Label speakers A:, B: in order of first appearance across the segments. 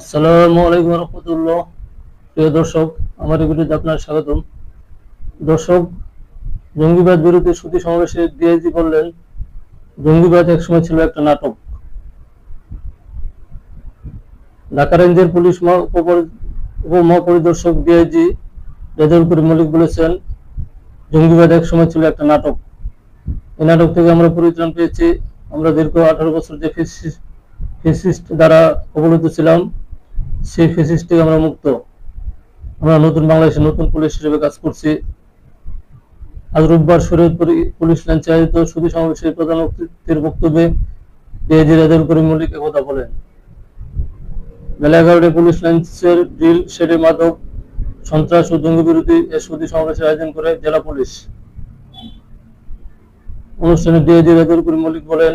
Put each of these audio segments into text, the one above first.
A: আসসালামু আলাইকুম রহমতুল্লাহ। প্রিয় দর্শক, আমার ভিডিওতে আপনার স্বাগতম। দর্শক, জঙ্গিবাদ বিরোধী সুতি সমাবেশে ডিআইজি বললেন, জঙ্গিবাদ একসময় ছিল একটা নাটক। ঢাকা রেঞ্জের পুলিশ ডিআইজি রেজাউল করিম মল্লিক বলেছেন, জঙ্গিবাদ একসময় ছিল একটা নাটক। এই নাটক থেকে আমরা পরিত্রাণ পেয়েছি। আমরা দীর্ঘ আঠারো বছর যে ফেসিস্ট দ্বারা কবলিত ছিলাম সেই ফেসিস্ট থেকে আমরা মুক্ত। আমরা নতুন বাংলাদেশে নতুন পুলিশ হিসেবে কাজ করছি। আজ রোববার শরীয়তপুর পুলিশ লাইন চালিত সুধী সমাবেশের প্রধান অতিথির বক্তব্যে ডিআইজি রেজাউল করিম মল্লিক একথা বলেন। বেলা এগারোটায় পুলিশ লাইন্সের ড্রিল শেডে সন্ত্রাস ও এ সুধী সমাবেশের আয়োজন করে জেলা পুলিশ। অনুষ্ঠানে করিম মল্লিক বলেন,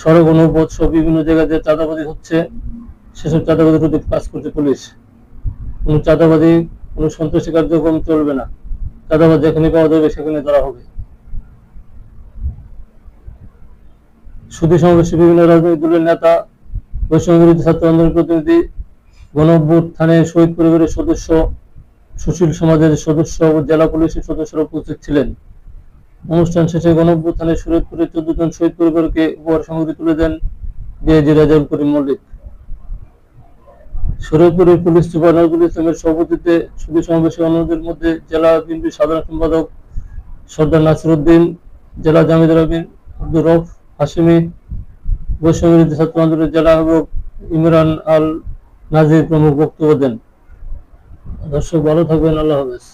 A: সড়ক ও নৌপথ সহ বিভিন্ন জায়গায় যে চাঁদাবাজি হচ্ছে। সেসব চাঁদাবাজি রোধে কাজ করছে পুলিশ। কোনো চাঁদাবাজি, কোনো সন্ত্রাসী কার্যক্রম চলবে না। চাঁদাবাজ যেখানে পাওয়া যাবে সেখানে ধরা হবে। সুধী সমাবেশে বিভিন্ন রাজনৈতিক দলের নেতা বৈষম্য বিরোধী ছাত্র আন্দোলন প্রতিনিধি গণঅভ্যুত্থানের শহীদ পরিবারের সদস্য, সুশীল সমাজের সদস্য ও জেলা পুলিশের সদস্যরা উপস্থিত ছিলেন। অনুষ্ঠান শেষে গণঅভ্যুত্থানের শরীয়তপুরে চোদ্দ জন শহীদ পরিবারকে উপহার সামগ্রী তুলে দেন ডিআইজি রেজাউল করিম মল্লিক। শরীয়তপুরের পুলিশ সুপার নজরুল ইসলামের সভাপতিতে ছুটি সমাবেশে অন্যদের মধ্যে জেলা বিএনপির সাধারণ সম্পাদক সর্দার নাসির উদ্দিন জেলা জামিদ রবিন আব্দুর রফ হাসিমি বৈষম্য বিরোধী ছাত্র আন্দোলনের জেলা আহ্বায়ক ইমরান আল নাজির প্রমুখ বক্তব্য দেন। দর্শক, ভালো থাকবেন, আল্লাহ হাফেজ।